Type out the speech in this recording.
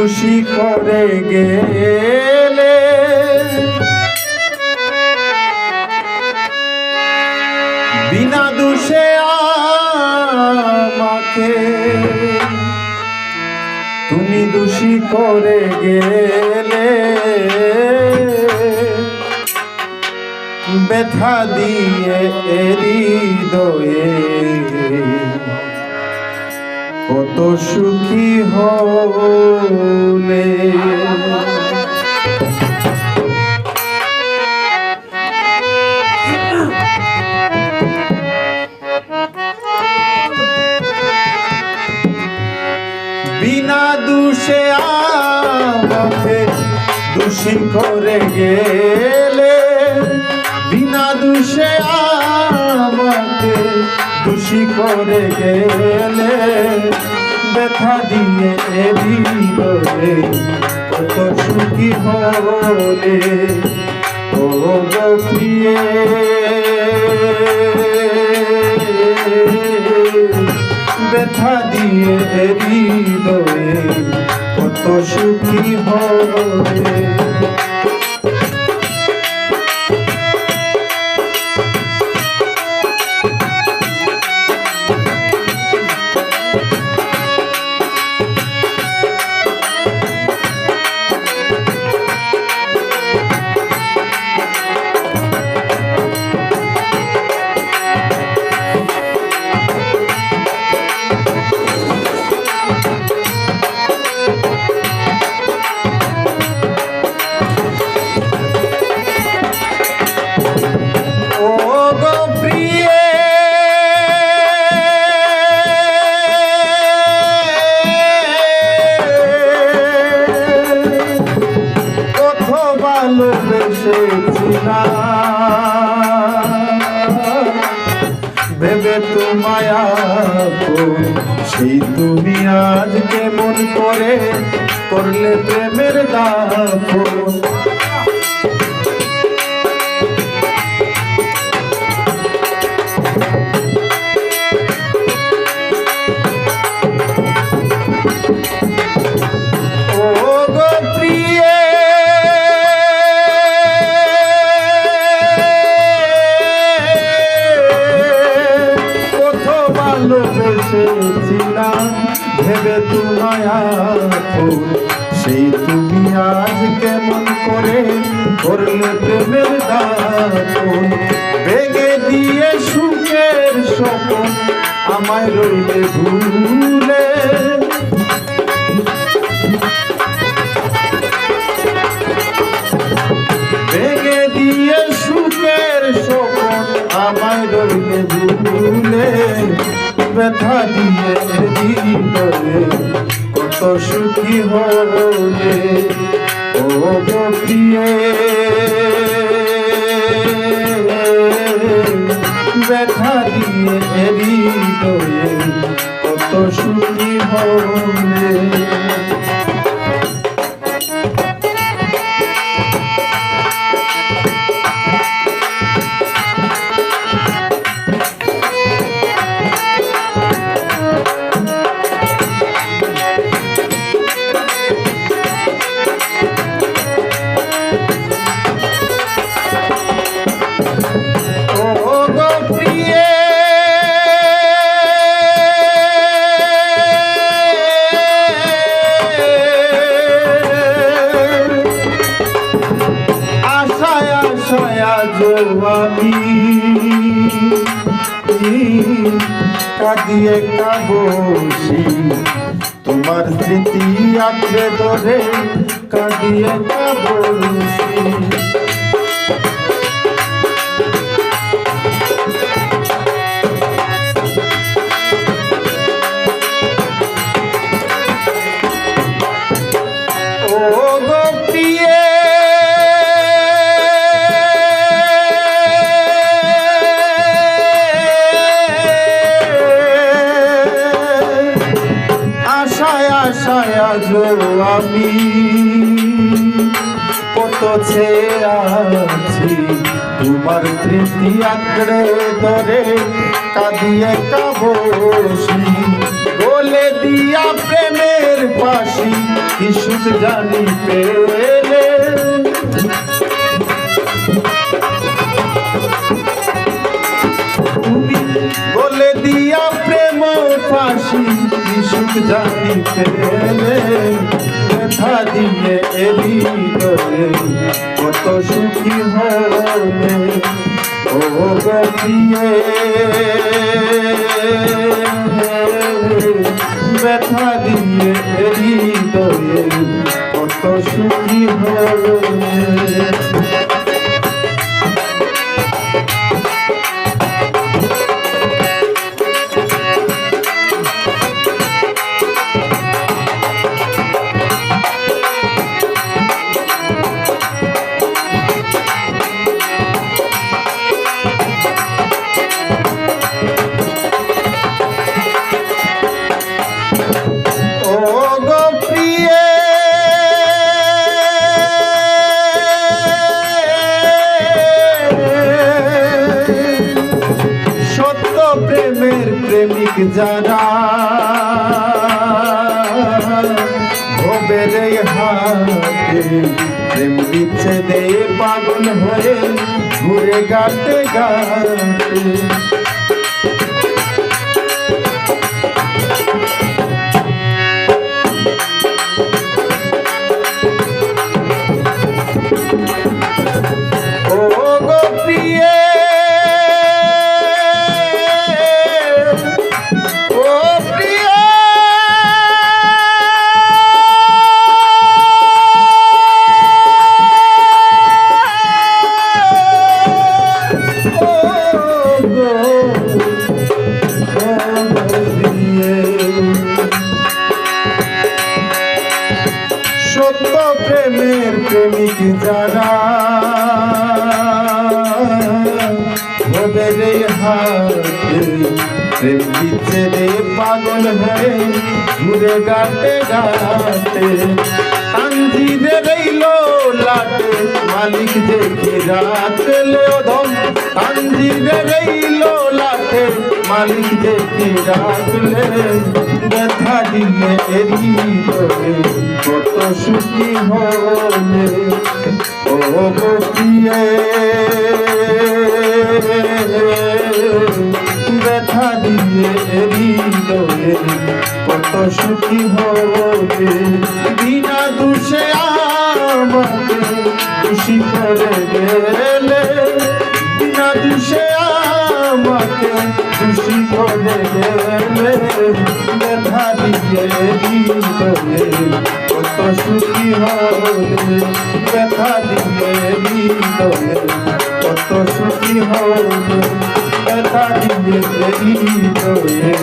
দোষী করে গেলে। বিনা দোষে আমাকে তুমি দোষী করে গেলে। ব্যথা দিয়ে হৃদয়ে কত সুখী হলে বিনা দোষে আমাকে দোষী করে গেলে বিনা দোষে আমাকে দোষী করে গেলে ব্যথা দিয়ে হৃদয়ে কত সুখী হলে ও ব্যথা দিয়ে হৃদয়ে কত সুখী হবে কত ভালোবেসেছিলাম। ভেবে তোমায় সেই তুমি আজ কেমন করে করলে প্রেমের দাপন সেই তুমি আজ কেমন করে করলে প্রেমের দাপন বেগে দিয়ে সুখের স্বপন আমায় রইলে ভুলে। ভেঙে দিয়ে সুখের শোকন আমায় রইলে ভুলে। ব্যথা দিয়ে হৃদয়ে কত সুখী হলে ও প্রিয়ে ব্যথা দিয়ে কত সুখী কাঁদিয়ে কাবসি তোমার স্মৃতি আঁকড়ে ধরে কাঁদিয়ে কাবসি ও গো আমি কত আছি, তোমার স্মৃতি আঁকড়ে ধরে কাঁদিয়ে কাবসি। বলে দিয়া প্রেমের পাশি, কি জানি পেলে। বলে দিয়া প্রেম ফাঁসি কি জানি পেলে। দিয়ে এলি করে কত সুখী হলে, ও গিয়ে ব্যথা দিয়ে এলি করে কত সুখী হলে। প্রেমিক যারা ভবের হাতে প্রেম বিচ্ছেদে পাগল হয়ে ঘুরে গাতে গাতে সত্য প্রেমের প্রেমিক যারা ওদের প্রেম বিচ্ছেদে পাগল হয়ে, ঘুরে গাতে গাতে তানজিদে রইল লাটে মালিক দেখে রাতে লেওধম তানজিদে রইল লাটে মালিক দেখে রাখলে ব্যথা দিয়ে এরি করে কত সুখী হলে ও গোপিয়ে ব্যথা দিয়ে এরি করে কত সুখী হলে। বিনা দুষে আমাকে খুশি করে গেলে, বিনা দুষে আমাকে খুশি করে গেলে ব্যথা দিয়ে হৃদয়ে কত সুখী হলে ব্যথা দিয়ে হৃদয়ে কত সুখী হলে ব্যথা দিয়ে হৃদয়ে